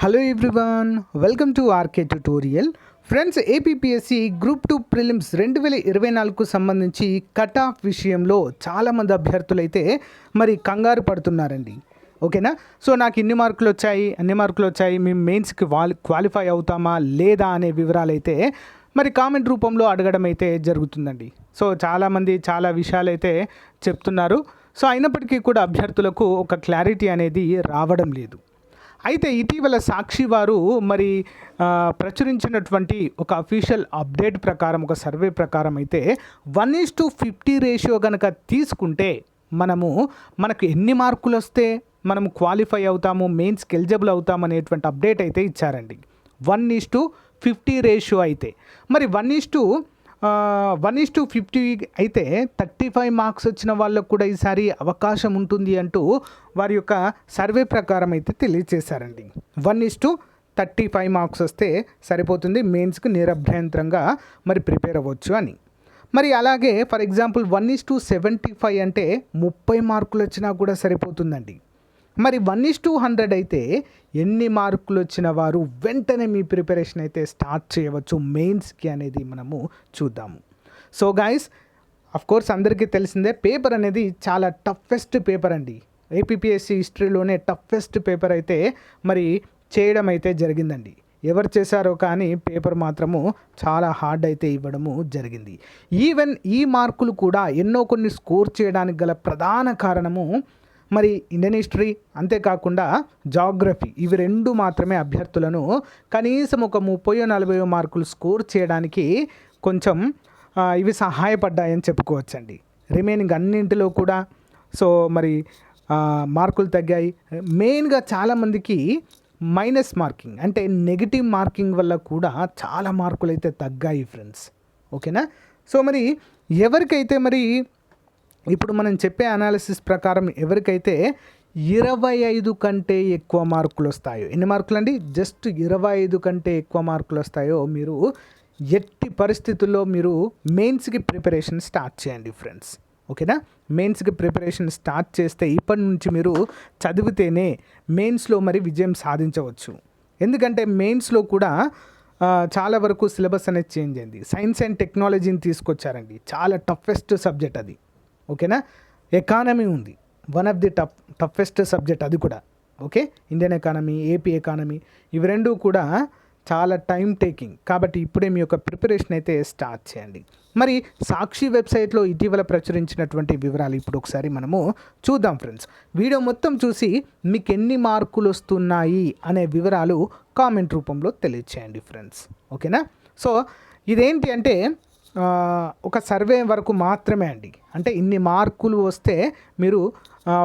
Hello everyone welcome to RK tutorial friends APPSC group two prelims రెండు వేల ఇరవై నాలుగుకు సంబంధించి కట్ ఆఫ్ విషయంలో చాలామంది అభ్యర్థులైతే మరి కంగారు పడుతున్నారండి. ఓకేనా? సో నాకు ఇన్ని మార్కులు వచ్చాయి అన్ని మార్కులు వచ్చాయి మేము మెయిన్స్కి వాల్ క్వాలిఫై అవుతామా లేదా అనే వివరాలు అయితే మరి కామెంట్ రూపంలో అడగడం అయితే జరుగుతుందండి. సో చాలామంది చాలా విషయాలు అయితే చెప్తున్నారు. సో అయినప్పటికీ కూడా అభ్యర్థులకు ఒక క్లారిటీ అనేది రావడం లేదు. అయితే ఇటీవల సాక్షి వారు మరి ప్రచురించినటువంటి ఒక అఫీషియల్ అప్డేట్ ప్రకారం ఒక సర్వే ప్రకారం అయితే one is to fifty ratio కనుక తీసుకుంటే మనము మనకు ఎన్ని మార్కులు వస్తే మనం క్వాలిఫై అవుతాము మెయిన్స్కి ఎలిజిబుల్ అవుతాం అనేటువంటి అప్డేట్ అయితే ఇచ్చారండి. One is to fifty ratio అయితే. మరి one is to one is to fifty అయితే థర్టీ ఫైవ్ మార్క్స్ వచ్చిన వాళ్ళకు కూడా ఈసారి అవకాశం ఉంటుంది అంటూ వారి యొక్క సర్వే ప్రకారం అయితే తెలియజేశారండి. One is to thirty five marks వస్తే సరిపోతుంది. మెయిన్స్కి నిరభ్యంతరంగా మరి ప్రిపేర్ అవ్వచ్చు అని. మరి అలాగే for example one is to seventy five అంటే ముప్పై మార్కులు వచ్చినా కూడా సరిపోతుందండి. మరి వన్ ఇస్ టూ హండ్రెడ్ అయితే ఎన్ని మార్కులు వచ్చిన వారు వెంటనే మీ ప్రిపరేషన్ అయితే స్టార్ట్ చేయవచ్చు. మెయిన్స్కి అనేది మనము చూద్దాము. సో గాయస్ కోర్స్ అందరికీ తెలిసిందే పేపర్ అనేది చాలా టఫెస్ట్ పేపర్ అండి. ఏపీపీఎస్సి హిస్టరీలోనే టఫెస్ట్ పేపర్ అయితే మరి చేయడం అయితే జరిగిందండి. ఎవరు చేశారో కానీ పేపర్ మాత్రము చాలా హార్డ్ అయితే ఇవ్వడము జరిగింది. ఈవెన్ ఈ మార్కులు కూడా ఎన్నో కొన్ని స్కోర్ చేయడానికి గల ప్రధాన కారణము మరి ఇండియన్ హిస్టరీ అంతేకాకుండా జాగ్రఫీ ఇవి రెండు మాత్రమే అభ్యర్థులను కనీసం ఒక ముప్పై నలభై మార్కులు స్కోర్ చేయడానికి కొంచెం ఇవి సహాయపడ్డాయని చెప్పుకోవచ్చండి. రిమైనింగ్ అన్నింటిలో కూడా సో మరి మార్కులు తగ్గాయి. మెయిన్గా చాలామందికి మైనస్ మార్కింగ్ అంటే నెగిటివ్ మార్కింగ్ వల్ల కూడా చాలా మార్కులు అయితే తగ్గాయి ఫ్రెండ్స్. ఓకేనా? సో మరి ఎవరికైతే మరి ఇప్పుడు మనం చెప్పే అనాలిసిస్ ప్రకారం ఎవరికైతే ఇరవై ఐదు కంటే ఎక్కువ మార్కులు వస్తాయో ఎన్ని మార్కులు అండి జస్ట్ ఇరవై ఐదు కంటే ఎక్కువ మార్కులు వస్తాయో మీరు ఎట్టి పరిస్థితుల్లో మీరు మెయిన్స్కి ప్రిపరేషన్ స్టార్ట్ చేయండి ఫ్రెండ్స్ ఓకేనా? మెయిన్స్కి ప్రిపరేషన్ స్టార్ట్ చేస్తే ఇప్పటి నుంచి మీరు చదివితేనే మెయిన్స్లో మరి విజయం సాధించవచ్చు. ఎందుకంటే మెయిన్స్లో కూడా చాలా వరకు సిలబస్ అనేది చేంజ్ అయింది. సైన్స్ అండ్ టెక్నాలజీని తీసుకొచ్చారండి. చాలా టఫెస్ట్ సబ్జెక్ట్ అది. ఓకేనా? ఎకానమీ ఉంది. One of the tough toughest subject అది కూడా. Okay? Indian economy AP economy ఇవి రెండు కూడా చాలా టైం టేకింగ్ కాబట్టి ఇప్పుడే మీ యొక్క ప్రిపరేషన్ అయితే స్టార్ట్ చేయండి. మరి సాక్షి వెబ్సైట్లో ఇటీవల ప్రచురించినటువంటి వివరాలు ఇప్పుడు ఒకసారి మనము చూద్దాం ఫ్రెండ్స్ వీడియో మొత్తం చూసి మీకు ఎన్ని మార్కులు వస్తున్నాయి అనే వివరాలు కామెంట్ రూపంలో తెలియచేయండి ఫ్రెండ్స్ ఓకేనా? సో ఇదేంటి అంటే ఒక సర్వే వరకు మాత్రమే అండి. అంటే ఇన్ని మార్కులు వస్తే మీరు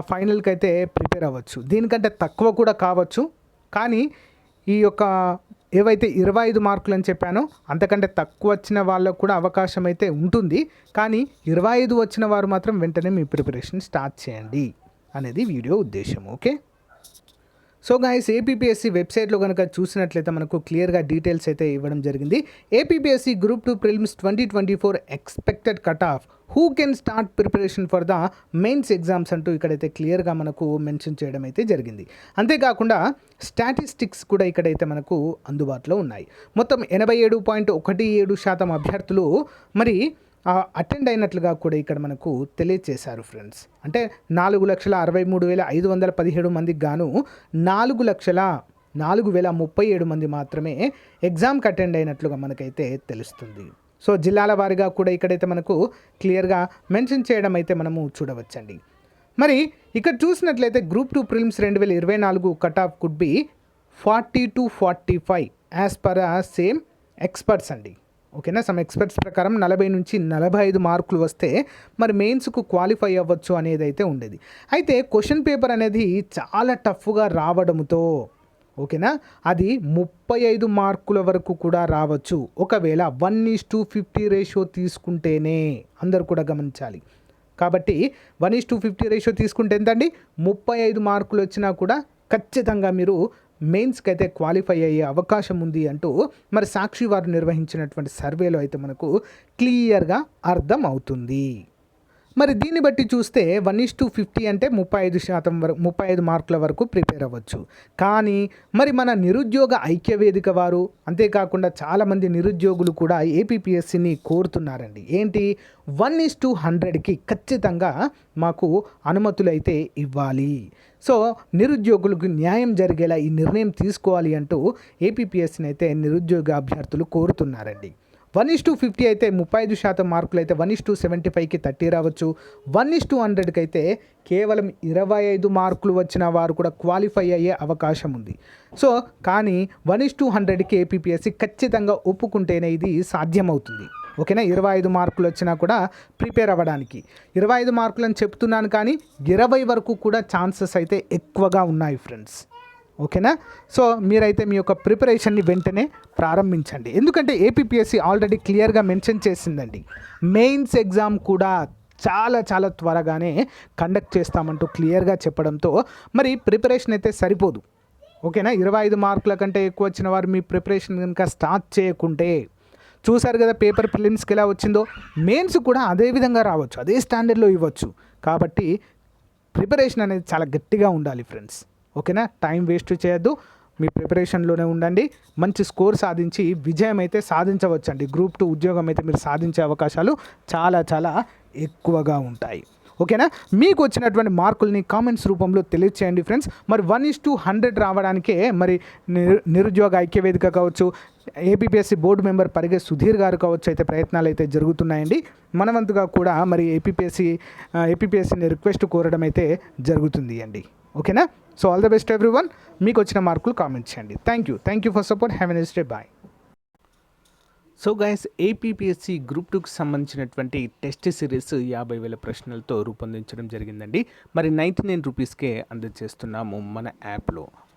ఫైనల్కి అయితే ప్రిపేర్ అవ్వచ్చు. దీనికంటే తక్కువ కూడా కావచ్చు. కానీ ఈ యొక్క ఏవైతే ఇరవై ఐదు మార్కులు అని చెప్పానో అంతకంటే తక్కువ వచ్చిన వాళ్ళకు కూడా అవకాశం అయితే ఉంటుంది. కానీ ఇరవై ఐదు వచ్చిన వారు మాత్రం వెంటనే మీ ప్రిపరేషన్ స్టార్ట్ చేయండి. అనేది వీడియో ఉద్దేశం. ఓకే? సో గాయస్ ఏపీపీఎస్సీ వెబ్సైట్లో కనుక చూసినట్లయితే మనకు క్లియర్గా డీటెయిల్స్ అయితే ఇవ్వడం జరిగింది. APPSC group two prelims twenty twenty four expected cut off who can start preparation for the mains exams అంటూ ఇక్కడైతే క్లియర్గా మనకు మెన్షన్ చేయడం అయితే జరిగింది. అంతేకాకుండా స్టాటిస్టిక్స్ కూడా ఇక్కడైతే మనకు అందుబాటులో ఉన్నాయి. మొత్తం ఎనభై ఏడు పాయింట్ ఒకటి ఏడు శాతం అభ్యర్థులు మరి అటెండ్ అయినట్లుగా కూడా ఇక్కడ మనకు తెలియచేశారు ఫ్రెండ్స్ అంటే నాలుగు లక్షల అరవై మూడు వేల ఐదు వందల పదిహేడు మందికి గాను నాలుగు లక్షల నాలుగు వేల ముప్పై ఏడు మంది మాత్రమే ఎగ్జామ్కి అటెండ్ అయినట్లుగా మనకైతే తెలుస్తుంది. సో జిల్లాల వారిగా కూడా ఇక్కడైతే మనకు క్లియర్గా మెన్షన్ చేయడం అయితే మనము చూడవచ్చండి. మరి ఇక్కడ చూసినట్లయితే గ్రూప్ టూ ప్రిలిమ్స్ రెండు వేల ఇరవై నాలుగు cut off could be forty to forty five as per same experts అండి. ఓకేనా? సమ్ ఎక్స్పర్ట్స్ ప్రకారం నలభై నుంచి నలభై ఐదు మార్కులు వస్తే మరి మెయిన్స్కు క్వాలిఫై అవ్వచ్చు అనేది అయితే ఉండేది. అయితే క్వశ్చన్ పేపర్ అనేది చాలా టఫ్గా రావడంతో ఓకేనా? అది ముప్పై ఐదు మార్కుల వరకు కూడా రావచ్చు. ఒకవేళ one is to fifty ratio తీసుకుంటేనే అందరు కూడా గమనించాలి. కాబట్టి one is to fifty ratio తీసుకుంటే ఎంతండి? ముప్పై ఐదు మార్కులు వచ్చినా కూడా ఖచ్చితంగా మీరు మెయిన్స్కి అయితే క్వాలిఫై అయ్యే అవకాశం ఉంది అంటూ మరి సాక్షి వారు నిర్వహించినటువంటి సర్వేలో అయితే మనకు క్లియర్గా అర్థం అవుతుంది మరి దీన్ని బట్టి చూస్తే వన్ ఇస్ టు ఫిఫ్టీ అంటే ముప్పై ఐదు శాతం వరకు ముప్పై ఐదు మార్కుల వరకు ప్రిపేర్ అవ్వచ్చు. కానీ మరి మన నిరుద్యోగ ఐక్యవేదిక వారు అంతేకాకుండా చాలామంది నిరుద్యోగులు కూడా ఏపీపీఎస్సిని కోరుతున్నారండి. ఏంటి? వన్ ఇస్ టు హండ్రెడ్కి ఖచ్చితంగా మాకు అనుమతులు అయితే ఇవ్వాలి. సో నిరుద్యోగులకు న్యాయం జరిగేలా ఈ నిర్ణయం తీసుకోవాలి అంటూ ఏపీపీఎస్సిని అయితే నిరుద్యోగ అభ్యర్థులు కోరుతున్నారండి. వన్ ఇస్ టూ ఫిఫ్టీ అయితే ముప్పై ఐదు శాతం మార్కులు అయితే వన్ ఇస్ టూ సెవెంటీ ఫైవ్కి థర్టీ రావచ్చు. వన్ ఇస్ టూ హండ్రెడ్కి అయితే కేవలం ఇరవై ఐదు మార్కులు వచ్చిన వారు కూడా క్వాలిఫై అయ్యే అవకాశం ఉంది. సో కానీ వన్ ఇస్ టూ హండ్రెడ్కి ఏపీఎస్సి ఖచ్చితంగా ఒప్పుకుంటేనే ఇది సాధ్యమవుతుంది. ఓకేనా? ఇరవై ఐదు మార్కులు వచ్చినా కూడా ప్రిపేర్ అవ్వడానికి. ఇరవై ఐదు మార్కులు అని చెప్తున్నాను కానీ ఇరవై వరకు కూడా ఛాన్సెస్ అయితే ఎక్కువగా ఉన్నాయి ఫ్రెండ్స్. ఓకేనా? సో మీరైతే మీ యొక్క ప్రిపరేషన్ని వెంటనే ప్రారంభించండి. ఎందుకంటే ఏపీపీఎస్సి ఆల్రెడీ క్లియర్గా మెన్షన్ చేసిందండి. మెయిన్స్ ఎగ్జామ్ కూడా చాలా చాలా త్వరగానే కండక్ట్ చేస్తామంటూ క్లియర్గా చెప్పడంతో మరి ప్రిపరేషన్ అయితే సరిపోదు. ఓకేనా? ఇరవై ఐదు మార్కుల కంటే ఎక్కువ వచ్చిన వారు మీ ప్రిపరేషన్ కనుక స్టార్ట్ చేయకుంటే చూశారు కదా పేపర్ ప్రిలిమ్స్కి ఎలా వచ్చిందో? మెయిన్స్ కూడా అదే విధంగా రావచ్చు అదే స్టాండర్డ్లో ఇవ్వచ్చు. కాబట్టి ప్రిపరేషన్ అనేది చాలా గట్టిగా ఉండాలి ఫ్రెండ్స్. ఓకేనా? టైం వేస్ట్ చేయొద్దు. మీ ప్రిపరేషన్లోనే ఉండండి. మంచి స్కోర్ సాధించి విజయం అయితే సాధించవచ్చండి. గ్రూప్ టూ ఉద్యోగం అయితే మీరు సాధించే అవకాశాలు చాలా చాలా ఎక్కువగా ఉంటాయి. ఓకేనా? మీకు వచ్చినటువంటి మార్కుల్ని కామెంట్స్ రూపంలో తెలియచేయండి ఫ్రెండ్స్ మరి వన్ ఇస్ టు హండ్రెడ్ రావడానికే మరి నిరుద్యోగ ఐక్యవేదిక కావచ్చు APPSC board member Parige Sudheer గారు కావచ్చు అయితే ప్రయత్నాలు అయితే జరుగుతున్నాయండి. మనవంతుగా కూడా మరి ఏపీపీఎస్సీ ఏపీపీఎస్సీని రిక్వెస్ట్ కోరడం అయితే జరుగుతుంది అండి. ఓకేనా? So all the best everyone మీకు వచ్చిన మార్కులు కామెంట్ చేయండి. Thank you thank you for support have an day bye so guys APPSC group టూకి సంబంధించినటువంటి టెస్ట్ సిరీస్ యాభై వేల ప్రశ్నలతో రూపొందించడం జరిగిందండి. మరి నైంటీ నైన్ రూపీస్కే అందజేస్తున్నాము మన యాప్లో.